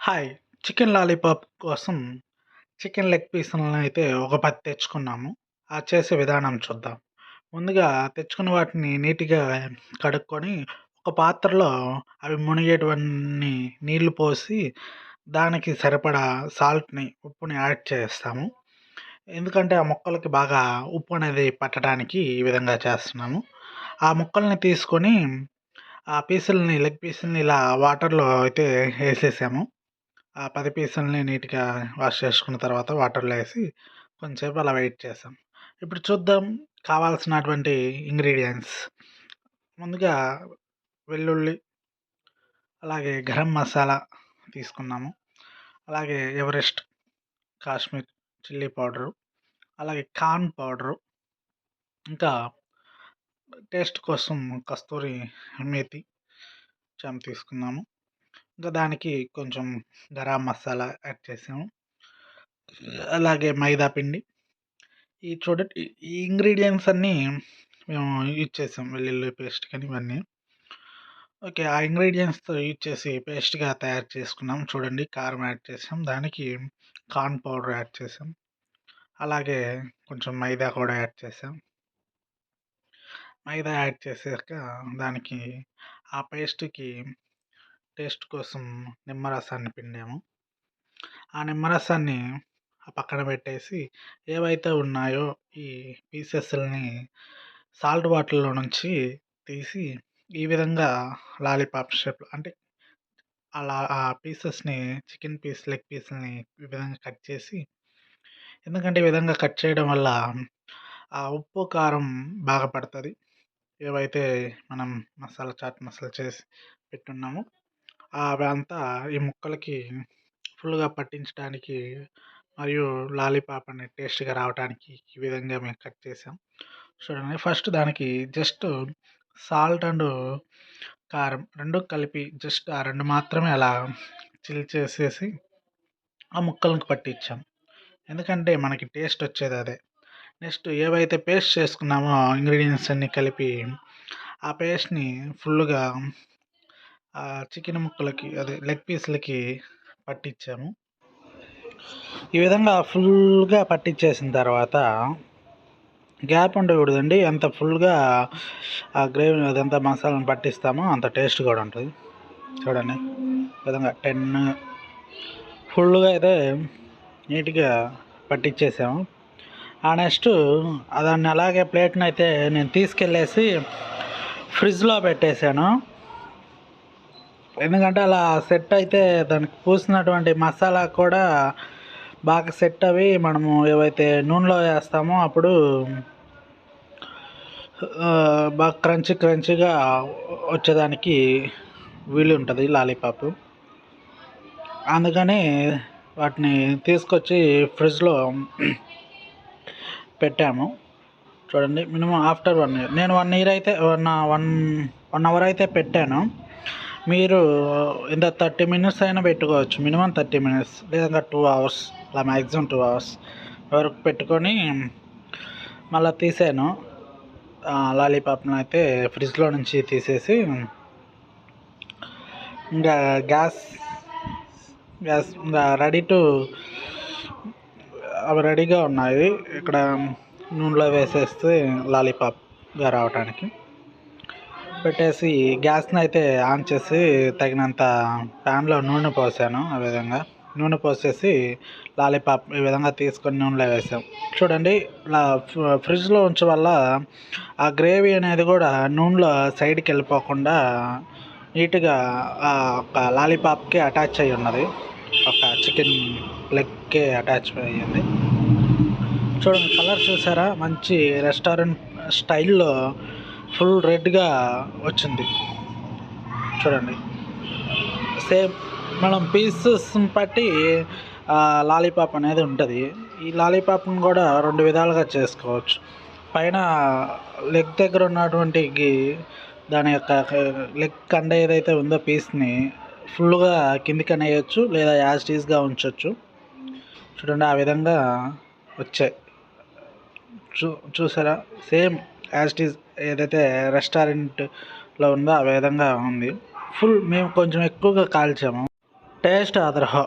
Hi. Chicken lollipop కోసం chicken leg పీసులను అయితే ఒక పది తెచ్చుకున్నాము. ఆ చేసే విధానం చూద్దాం. ముందుగా తెచ్చుకున్న వాటిని నీట్గా కడుక్కొని ఒక పాత్రలో అవి మునిగేటువంటి నీళ్ళు పోసి దానికి సరిపడా సాల్ట్ని ఉప్పుని యాడ్ చేస్తాము. ఎందుకంటే ఆ ముక్కలకి బాగా ఉప్పు అనేది పట్టడానికి ఈ విధంగా చేస్తున్నాము. ఆ ముక్కల్ని తీసుకొని ఆ పీసుల్ని లెగ్ పీసుల్ని ఇలా వాటర్లో అయితే వేసేసాము. ఆ పది పీసులని నీట్గా వాష్ చేసుకున్న తర్వాత వాటర్లో వేసి కొంచెంసేపు అలా వెయిట్ చేస్తాం ఇప్పుడు చూద్దాం కావాల్సినటువంటి ఇంగ్రీడియంట్స్. ముందుగా వెల్లుల్లి అలాగే గరం మసాలా తీసుకున్నాము. అలాగే ఎవరెస్ట్ కాశ్మీర్ చిల్లీ పౌడరు అలాగే కార్న్ పౌడరు ఇంకా టేస్ట్ కోసం కస్తూరి మేతి చాం తీసుకున్నాము. ఇంకా దానికి కొంచెం గరం మసాలా యాడ్ చేసాము. అలాగే మైదా పిండి. ఈ చూడండి ఈ ఇంగ్రీడియంట్స్ అన్నీ మేము యూజ్ చేసాం వెల్లుల్లి పేస్ట్ కానీ ఇవన్నీ. ఓకే ఆ ఇంగ్రీడియంట్స్తో యూజ్ చేసి పేస్ట్గా తయారు చేసుకున్నాం. చూడండి కారం యాడ్ చేసాం. దానికి కార్న్ పౌడర్ యాడ్ చేసాం. అలాగే కొంచెం మైదా కూడా యాడ్ చేసాం. మైదా యాడ్ చేసాక దానికి ఆ పేస్ట్కి టేస్ట్ కోసం నిమ్మరసాన్ని పిండాము. ఆ నిమ్మరసాన్ని పక్కన పెట్టేసి ఏవైతే ఉన్నాయో ఈ పీసెస్ని సాల్ట్ వాటర్లో నుంచి తీసి ఈ విధంగా లాలీపాప్ షేప్ అంటే అలా ఆ పీసెస్ని చికెన్ పీస్ లెగ్ పీస్ని ఈ విధంగా కట్ చేసి ఎందుకంటే ఈ విధంగా కట్ చేయడం వల్ల ఆ ఉప్పు కారం బాగా పడుతుంది. ఏవైతే మనం మసాలా చాట్ మసాలా చేసి పెట్టున్నామో అవంతా ఈ ముక్కలకి ఫుల్గా పట్టించడానికి మరియు లాలీపాప్ అనేది టేస్ట్గా రావడానికి ఈ విధంగా మేము కట్ చేసాం. చూడండి ఫస్ట్ దానికి జస్ట్ సాల్ట్ అండ్ కారం రెండు కలిపి జస్ట్ ఆ రెండు మాత్రమే అలా చిల్ చేసేసి ఆ ముక్కలకు పట్టించాం ఎందుకంటే మనకి టేస్ట్ వచ్చేది అదే. నెక్స్ట్ ఏవైతే పేస్ట్ చేసుకున్నామో ఇంగ్రీడియంట్స్ అన్నీ కలిపి ఆ పేస్ట్ని ఫుల్గా ఆ చికెన్ ముక్కలకి అదే లెగ్ పీస్లకి పట్టించాము ఈ విధంగా ఫుల్గా పట్టించేసిన తర్వాత గ్యాప్ ఉండకూడదండి. ఎంత ఫుల్గా ఆ గ్రేవీ అదంతా మసాలాను పట్టిస్తామో అంత టేస్ట్ కూడా ఉంటుంది. చూడండి. ఈ విధంగా టెన్ ఫుల్గా అయితే నీట్గా పట్టించేసాము ఆ నెక్స్ట్ దాన్ని అలాగే ప్లేట్ని అయితే నేను తీసుకెళ్ళేసి ఫ్రిడ్జ్లో పెట్టేశాను ఎందుకంటే అలా సెట్ అయితే దానికి పూసినటువంటి మసాలా కూడా బాగా సెట్ అవి మనము ఏవైతే నూనెలో వేస్తామో అప్పుడు బాగా క్రంచి క్రంచిగా వచ్చేదానికి వీలు ఉంటుంది లాలీపాప్. అందుకని వాటిని తీసుకొచ్చి ఫ్రిడ్జ్లో పెట్టాము. చూడండి మినిమం ఆఫ్టర్ వన్ ఇయర్. నేను వన్ ఇయర్ అయితే వన్ వన్ వన్ అవర్ అయితే పెట్టాను. మీరు ఇంత థర్టీ మినిట్స్ అయినా పెట్టుకోవచ్చు. మినిమం థర్టీ మినిట్స్ లేదా టూ అవర్స్ అలా మ్యాక్సిమం టూ అవర్స్ వరకు పెట్టుకొని మళ్ళీ తీసాను లాలీపాప్ను అయితే ఫ్రిడ్జ్లో నుంచి తీసేసి ఇంకా గ్యాస్ గ్యాస్ ఇంకా రెడీ టు అవి రెడీగా ఉన్నాయి. ఇక్కడ నూనెలో వేసేస్తే లాలీపాప్గా రావడానికి పెట్టేసి గ్యాస్ని అయితే ఆన్ చేసి తగినంత ప్యాన్లో నూనె పోసాను ఆ విధంగా. నూనె పోసేసి లాలీపాప్ ఈ విధంగా తీసుకొని నూనెలో వేసాం. చూడండి ఇలా ఫ్రిడ్జ్లో ఉంచ వల్ల ఆ గ్రేవీ అనేది కూడా నూనెలో సైడ్కి వెళ్ళిపోకుండా నీట్గా ఒక లాలీపాప్కి అటాచ్ అయి ఉన్నది. ఒక చికెన్ లెగ్కి అటాచ్ అయ్యింది. చూడండి కలర్ చూసారా? మంచి రెస్టారెంట్ స్టైల్లో ఫుల్ రెడ్గా వచ్చింది. చూడండి. సేమ్ మనం పీసెస్ బట్టి లాలీపాప్ అనేది ఉంటుంది. ఈ లాలీపాప్ని కూడా రెండు విధాలుగా చేసుకోవచ్చు. పైన లెగ్ దగ్గర ఉన్నటువంటి దాని యొక్క లెగ్ కండ ఏదైతే ఉందో పీస్ని ఫుల్గా కిందికి అనేయచ్చు లేదా యాజ్ టీజ్గా ఉంచవచ్చు చూడండి ఆ విధంగా వచ్చాయి. చూ చూసారా? సేమ్ యాజ్ టీజ్ ఏదైతే రెస్టారెంట్లో ఉందో ఆ విధంగా ఉంది. ఫుల్ మేము కొంచెం ఎక్కువగా కాల్చాము. టేస్ట్ అదరహో